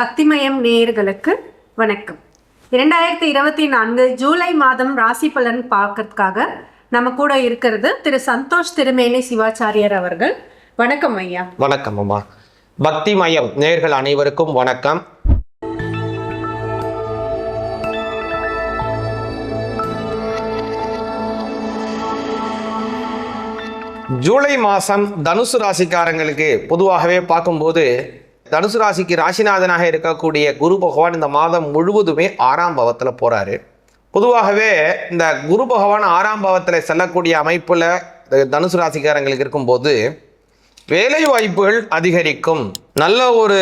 பக்திமயம் நேயர்களுக்கு வணக்கம். இரண்டாயிரத்தி இருபத்தி நான்கு ஜூலை மாதம் ராசி பலன் பார்க்கறதுக்காக நம்ம கூட இருக்கிறது திரு சந்தோஷ் திருமேனி சிவாச்சாரியர் அவர்கள். வணக்கம் ஐயா. வணக்கம் அம்மா. பக்தி மயம் நேர்கள் அனைவருக்கும் வணக்கம். ஜூலை மாதம் தனுசு ராசிக்காரங்களுக்கு பொதுவாகவே பார்க்கும்போது தனுசு ராசிக்கு ராசிநாதனாக இருக்கக்கூடிய குரு பகவான் இந்த மாதம் முழுவதுமே ஆறாம் பாவத்தில் போகிறாரு பொதுவாகவே இந்த குரு பகவான் ஆறாம் பாவத்தில் செல்லக்கூடிய அமைப்பில் தனுசு ராசிக்காரங்களுக்கு இருக்கும்போது வேலை வாய்ப்புகள் அதிகரிக்கும். நல்ல ஒரு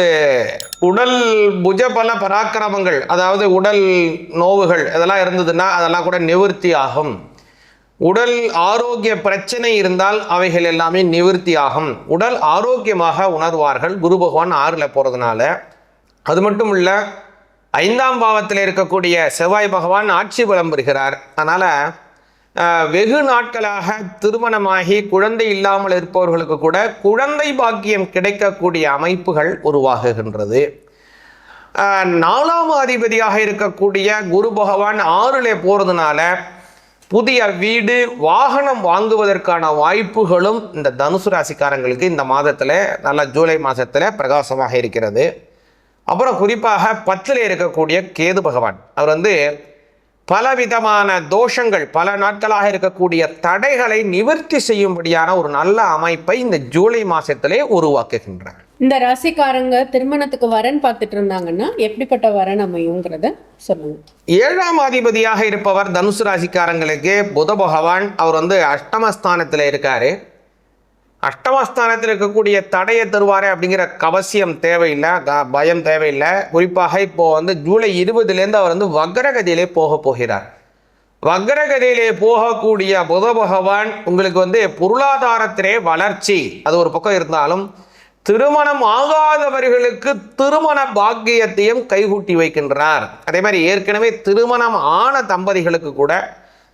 உடல் புஜ பல பராக்கிரமங்கள் அதாவது உடல் நோவுகள் இதெல்லாம் இருந்ததுன்னா அதெல்லாம் கூட நிவர்த்தி ஆகும். உடல் ஆரோக்கிய பிரச்சனை இருந்தால் அவைகள் எல்லாமே நிவர்த்தியாகும். உடல் ஆரோக்கியமாக உணர்வார்கள் குரு பகவான் ஆறில் போகிறதுனால அது மட்டும் இல்லை ஐந்தாம் பாவத்தில் இருக்கக்கூடிய செவ்வாய் பகவான் ஆட்சி பலம் பெறுகிறார். அதனால் வெகு நாட்களாக திருமணமாகி குழந்தை இல்லாமல் இருப்பவர்களுக்கு கூட குழந்தை பாக்கியம் கிடைக்கக்கூடிய அமைப்புகள் உருவாகுகின்றது. நாலாம் அதிபதியாக இருக்கக்கூடிய குரு பகவான் ஆறிலே போகிறதுனால புதிய வீடு வாகனம் வாங்குவதற்கான வாய்ப்புகளும் இந்த தனுசு ராசிக்காரங்களுக்கு இந்த மாதத்தில் நல்ல ஜூலை மாதத்தில் பிரகாசமாக இருக்கிறது. அப்புறம் குறிப்பாக பத்தில் இருக்கக்கூடிய கேது பகவான். அவர் வந்து பலவிதமான தோஷங்கள் பல நாட்களாக இருக்கக்கூடிய தடைகளை நிவர்த்தி செய்யும்படியான ஒரு நல்ல அமைப்பை இந்த ஜூலை மாதத்திலே உருவாக்குகின்றார். இந்த ராசிக்காரங்க திருமணத்துக்கு வரன் பார்த்துட்டு இருந்தாங்கன்னா எப்படிப்பட்ட வரன் அமையுங்கிறத சொல்லுங்க. ஏழாம் அதிபதியாக இருப்பவர் தனுசு ராசிக்காரங்களுக்கு புத பகவான் அவர் வந்து அஷ்டமஸ்தானத்தில் இருக்காரு. அஷ்டமஸ்தானத்தில் இருக்கக்கூடிய தடையை தருவாரே அப்படிங்கிற கவசியம் தேவையில்லை பயம் தேவையில்லை. குறிப்பாக இப்போ வந்து ஜூலை இருபதுலேருந்து அவர் வந்து வக்ரகதியிலே போக போகிறார். வக்ரகதியிலே போகக்கூடிய புத பகவான் உங்களுக்கு வந்து பொருளாதாரத்திலே வளர்ச்சி அது ஒரு பக்கம் இருந்தாலும் திருமணம் ஆகாதவர்களுக்கு திருமண பாக்கியத்தையும் கைகூட்டி வைக்கின்றார். அதே மாதிரி ஏற்கனவே திருமணம் ஆன தம்பதிகளுக்கு கூட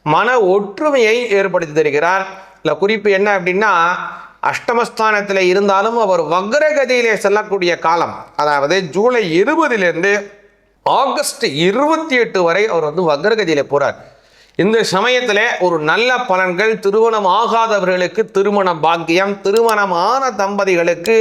மன ஒற்றுமையை ஏற்படுத்தி தருகிறார். இல்லை குறிப்பு என்ன அப்படின்னா அஷ்டமஸ்தானத்தில் இருந்தாலும் அவர் வக்ரகதியிலே செல்லக்கூடிய காலம் அதாவது ஜூலை இருபதிலிருந்து ஆகஸ்ட் இருபத்தி எட்டு வரை அவர் வந்து வக்ரகதியில் போகிறார் இந்த சமயத்தில் ஒரு நல்ல பலன்கள் திருமணம் ஆகாதவர்களுக்கு திருமண பாக்கியம் திருமணமான தம்பதிகளுக்கு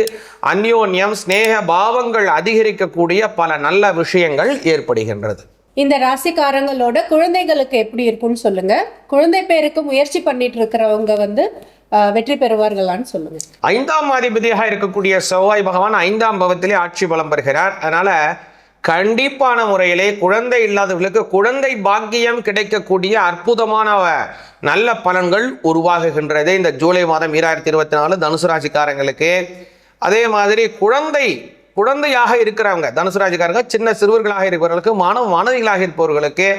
அந்யோன்யம் சிநேக பாவங்கள் அதிகரிக்கக்கூடிய பல நல்ல விஷயங்கள் ஏற்படுகின்றது. இந்த ராசிக்காரங்களோட குழந்தைகளுக்கு எப்படி இருக்கும்னு சொல்லுங்க. குழந்தை பேருக்கு முயற்சி பண்ணிட்டு இருக்கிறவங்க வந்து வெற்றி பெறுவார்களான்னு சொல்லுங்க. ஐந்தாம் அதிபதியாக இருக்கக்கூடிய செவ்வாய் பகவான் ஐந்தாம் பவத்திலே ஆட்சி பலம் பெறுகிறார். அதனால கண்டிப்பான முறையிலே குழந்தை இல்லாதவர்களுக்கு குழந்தை பாக்கியம் கிடைக்கக்கூடிய அற்புதமான நல்ல பலன்கள் உருவாகுகின்றது இந்த ஜூலை மாதம் ஈராயிரத்தி இருபத்தி நாலு தனுசு ராசிக்காரங்களுக்கு. அதே மாதிரி குழந்தை குழந்தையாக இருக்கிறவங்க தனுசு ராசிக்காரங்க சின்ன சிறுவர்களாக இருக்கிறவர்களுக்கு மாணவ மாணவிகளாக இருப்பவர்களுக்கு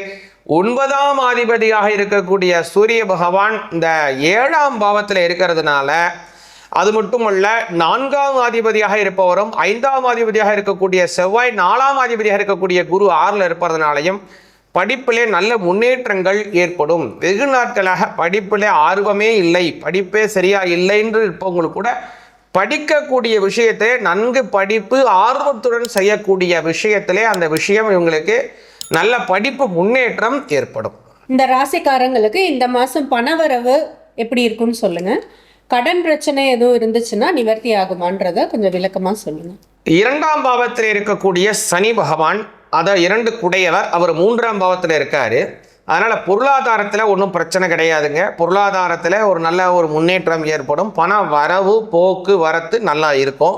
ஒன்பதாம் அதிபதியாக இருக்கக்கூடிய சூரிய பகவான் இந்த ஏழாம் பாவத்தில் இருக்கிறதுனால அது மட்டுமல்ல நான்காம் அதிபதியாக இருப்பவரும் ஐந்தாம் அதிபதியாக இருக்கக்கூடிய செவ்வாய் நாலாம் அதிபதியாக இருக்கக்கூடிய குரு ஆறில் இருப்பதனாலையும் படிப்பிலே நல்ல முன்னேற்றங்கள் ஏற்படும். வெகு நாட்களாக படிப்பிலே ஆர்வமே இல்லை. படிப்பே சரியா இல்லை என்று இருப்பவங்களுக்கு கூட படிக்கக்கூடிய விஷயத்தை நன்கு படிப்பு ஆர்வத்துடன் செய்யக்கூடிய விஷயத்திலே அந்த விஷயம் இவங்களுக்கு நல்ல படிப்பு முன்னேற்றம் ஏற்படும். இந்த ராசிக்காரங்களுக்கு இந்த மாதம் பணவரவு எப்படி இருக்கும்னு சொல்லுங்கள் கடன் பிரச்சனை எதுவும் இருந்துச்சுன்னா நிவர்த்தி ஆகுமான்றத கொஞ்சம் விளக்கமா சொல்லுங்க. இரண்டாம் பாவத்தில் இருக்கக்கூடிய சனி பகவான் அதை இரண்டு குடையவர் அவர் மூன்றாம் பாவத்தில் இருக்காரு. அதனால் பொருளாதாரத்தில் ஒன்றும் பிரச்சனை கிடையாதுங்க. பொருளாதாரத்தில் ஒரு நல்ல ஒரு முன்னேற்றம் ஏற்படும். பண வரவு போக்கு வரத்து நல்லா இருக்கும்.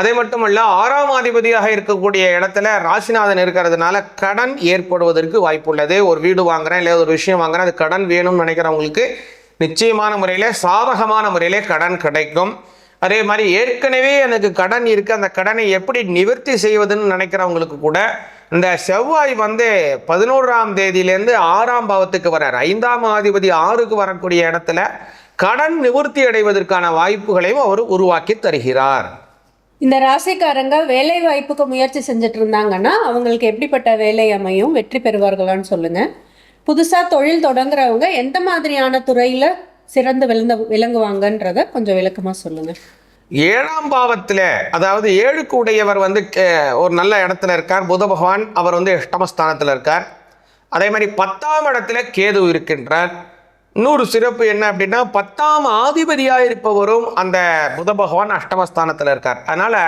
அதே மட்டும் ஆறாம் அதிபதியாக இருக்கக்கூடிய இடத்துல ராசிநாதன் இருக்கிறதுனால கடன் ஏற்படுவதற்கு வாய்ப்புள்ளது. ஒரு வீடு வாங்குறேன் இல்லை ஒரு விஷயம் வாங்குறேன் அது கடன் வேணும்னு நினைக்கிறவங்களுக்கு நிச்சயமான முறையில் சாதகமான முறையிலே கடன் கிடைக்கும். அதே மாதிரி ஏற்கனவே எனக்கு கடன் இருக்குது அந்த கடனை எப்படி நிவர்த்தி செய்வதுன்னு நினைக்கிறவங்களுக்கு கூட இந்த செவ்வாய் வந்து பதினோராம் தேதியிலேருந்து ஆறாம் பாவத்துக்கு வர்றார் ஐந்தாம் அதிபதி ஆறுக்கு வரக்கூடிய இடத்துல கடன் நிவர்த்தி அடைவதற்கான வாய்ப்புகளையும் அவர் உருவாக்கி தருகிறார். இந்த ராசிக்காரங்க வேலை வாய்ப்புக்கு முயற்சி செஞ்சுட்டு இருந்தாங்கன்னா அவங்களுக்கு எப்படிப்பட்ட வேலை அமையும் வெற்றி பெறுவார்களான்னு சொல்லுங்கள் புதுசா தொழில் தொடங்குறவங்க எந்த மாதிரியான துறையில சிறந்து விளந்த விளங்குவாங்கன்றத கொஞ்சம் விளக்கமா சொல்லுங்க. ஏழாம் பாவத்தில் அதாவது ஏழுக்கு உடையவர் வந்து ஒரு நல்ல இடத்துல இருக்கார். புத பகவான் அவர் வந்து அஷ்டமஸ்தானத்தில் இருக்கார். அதே மாதிரி பத்தாம் இடத்துல கேது இருக்கின்றார். இன்னொரு சிறப்பு என்ன அப்படின்னா பத்தாம் ஆதிபதியாக இருப்பவரும் அந்த புத பகவான் அஷ்டமஸ்தானத்தில் இருக்கார். அதனால்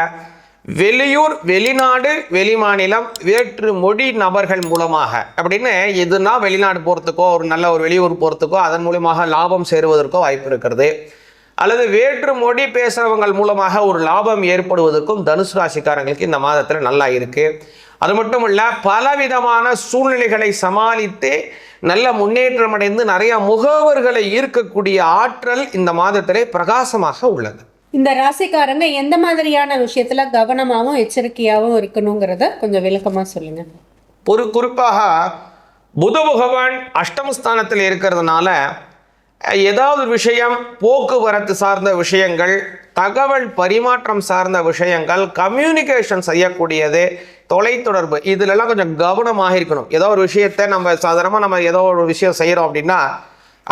வெளியூர் வெளிநாடு வெளிமாநிலம் வேற்று மொழி நபர்கள் மூலமாக. அப்படின்னு எதுனா வெளிநாடு போகிறதுக்கோ ஒரு நல்ல ஒரு வெளியூர் போகிறதுக்கோ அதன் மூலியமாக லாபம் சேருவதற்கோ வாய்ப்பு இருக்கிறது. அல்லது வேற்று மொழி பேசுகிறவங்கள் மூலமாக ஒரு லாபம் ஏற்படுவதற்கும் தனுசு ராசிக்காரங்களுக்கு இந்த மாதத்தில் நல்லா இருக்குது அது மட்டும் இல்ல பலவிதமான சூழ்நிலைகளை சமாளித்து நல்ல முன்னேற்றம் அடைந்து நிறைய முகவர்களை ஈர்க்கக்கூடிய ஆற்றல் இந்த மாதத்திலே பிரகாசமாக உள்ளது. இந்த ராசிக்காரங்க எந்த மாதிரியான விஷயத்தில் கவனமாகவும் எச்சரிக்கையாகவும் இருக்கணுங்கிறத கொஞ்சம் விளக்கமாக சொல்லுங்க. ஒரு குறிப்பாக புத பகவான் அஷ்டமஸ்தானத்தில் இருக்கிறதுனால ஏதாவது ஒரு விஷயம் போக்குவரத்து சார்ந்த விஷயங்கள் தகவல் பரிமாற்றம் சார்ந்த விஷயங்கள் கம்யூனிகேஷன் செய்யக்கூடியது தொலைத்தொடர்பு இதுலலாம் கொஞ்சம் கவனமாக இருக்கணும். ஏதோ ஒரு விஷயத்தை நம்ம சாதாரணமாக நம்ம ஏதோ ஒரு விஷயம் செய்கிறோம் அப்படின்னா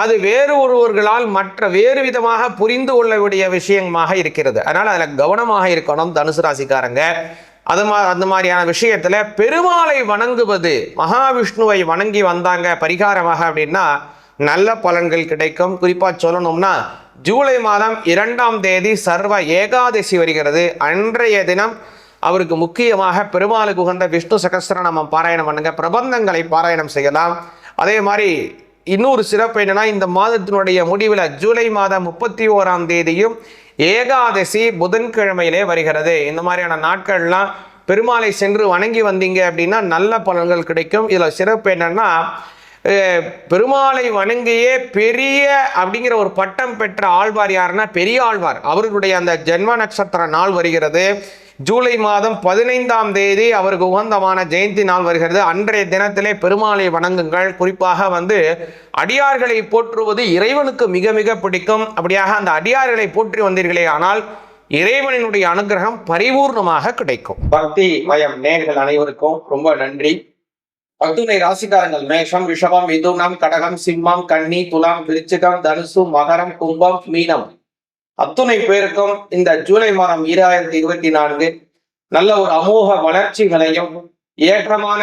அது வேறு ஒருவர்களால் மற்ற வேறு விதமாக புரிந்து கொள்ளக்கூடிய விஷயமாக இருக்கிறது. அதனால் அதில் கவனமாக இருக்கணும் தனுசு ராசிக்காரங்க. அது மா அந்த மாதிரியான விஷயத்தில் பெருமாளை வணங்குவது மகாவிஷ்ணுவை வணங்கி வந்தாங்க பரிகாரமாக அப்படின்னா நல்ல பலன்கள் கிடைக்கும். குறிப்பாக சொல்லணும்னா ஜூலை மாதம் இரண்டாம் தேதி சர்வ ஏகாதசி வருகிறது. அன்றைய தினம் அவருக்கு முக்கியமாக பெருமாளுக்கு உகந்த விஷ்ணு சகஸ்ரநாமம் பாராயணம் பண்ணுங்க. பிரபந்தங்களை பாராயணம் செய்யலாம். அதே மாதிரி இன்னொரு சிறப்பு என்னன்னா இந்த மாதத்தினுடைய முடிவில் ஜூலை மாதம் முப்பத்தி ஓராம் தேதியும் ஏகாதசி புதன்கிழமையிலே வருகிறது. இந்த மாதிரியான நாட்கள்லாம் பெருமாளை சென்று வணங்கி வந்தீங்க அப்படின்னா நல்ல பலன்கள் கிடைக்கும். இதில் சிறப்பு என்னன்னா பெருமாளை வணங்கியே பெரிய அப்படிங்கிற ஒரு பட்டம் பெற்ற ஆழ்வார் யாருன்னா பெரிய ஆழ்வார் அவர்களுடைய அந்த ஜென்ம நட்சத்திர நாள் வருகிறது. ஜூலை மாதம் பதினைந்தாம் தேதி அவருக்கு உகந்தமான ஜெயந்தி நாள் வருகிறது. அன்றைய தினத்திலே பெருமாளை வணங்குங்கள். குறிப்பாக வந்து அடியார்களை போற்றுவது இறைவனுக்கு மிக மிக பிடிக்கும். அப்படியாக அந்த அடியார்களை போற்றி வந்தீர்களே ஆனால் இறைவனினுடைய அனுகிரகம் பரிபூர்ணமாக கிடைக்கும். பக்தி மயம் நேர்கள் அனைவருக்கும் ரொம்ப நன்றி. பத்துனை ராசிக்காரங்கள் மேஷம் ரிஷபம் மிதுனம் கடகம் சிம்மம் கன்னி துலாம் விருச்சிகம் தனுசு மகரம் கும்பம் மீனம். அத்துணை பேருக்கும் இந்த ஜூலை மாதம் ஈராயிரத்தி இருபத்தி நான்கு நல்ல ஒரு அமோக வளர்ச்சிகளையும் ஏற்றமான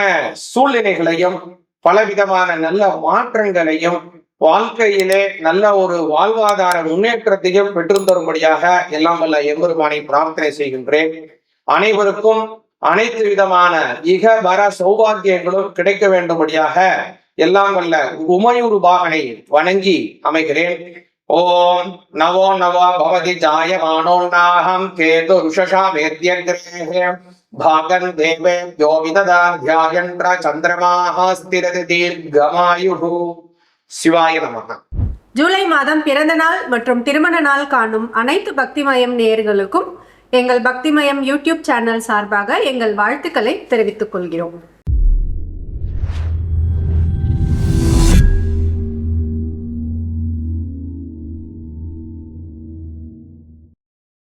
சூழ்நிலைகளையும் பலவிதமான நல்ல மாற்றங்களையும் வாழ்க்கையிலே நல்ல ஒரு வாழ்வாதார முன்னேற்றத்தையும் பெற்று தரும்படியாக எல்லாம் வல்ல எம்பெருமானை பிரார்த்தனை செய்கின்றேன். அனைவருக்கும் அனைத்து விதமான இக வர சௌபாகியங்களும் கிடைக்க வேண்டும்படியாக எல்லாம் வல்ல உமையூர் பாகனை வணங்கி அமைகிறேன். ஓம் நவோ நவோ பவதி ஜாயமானோ நாகம் கேது ருஷஷா வேத்யங்கிரே பாகன் தேவே யோவிததாத்யாயன்ற சந்திரமாக ஸ்திரதி தீர்க்கமாயுகு சிவாய நமக ஜூலை மாதம் பிறந்த நாள் மற்றும் திருமண நாள் காணும் அனைத்து பக்திமயம் நேயர்களுக்கும் எங்கள் பக்திமயம் யூடியூப் சேனல் சார்பாக எங்கள் வாழ்த்துக்களை தெரிவித்துக் கொள்கிறோம்.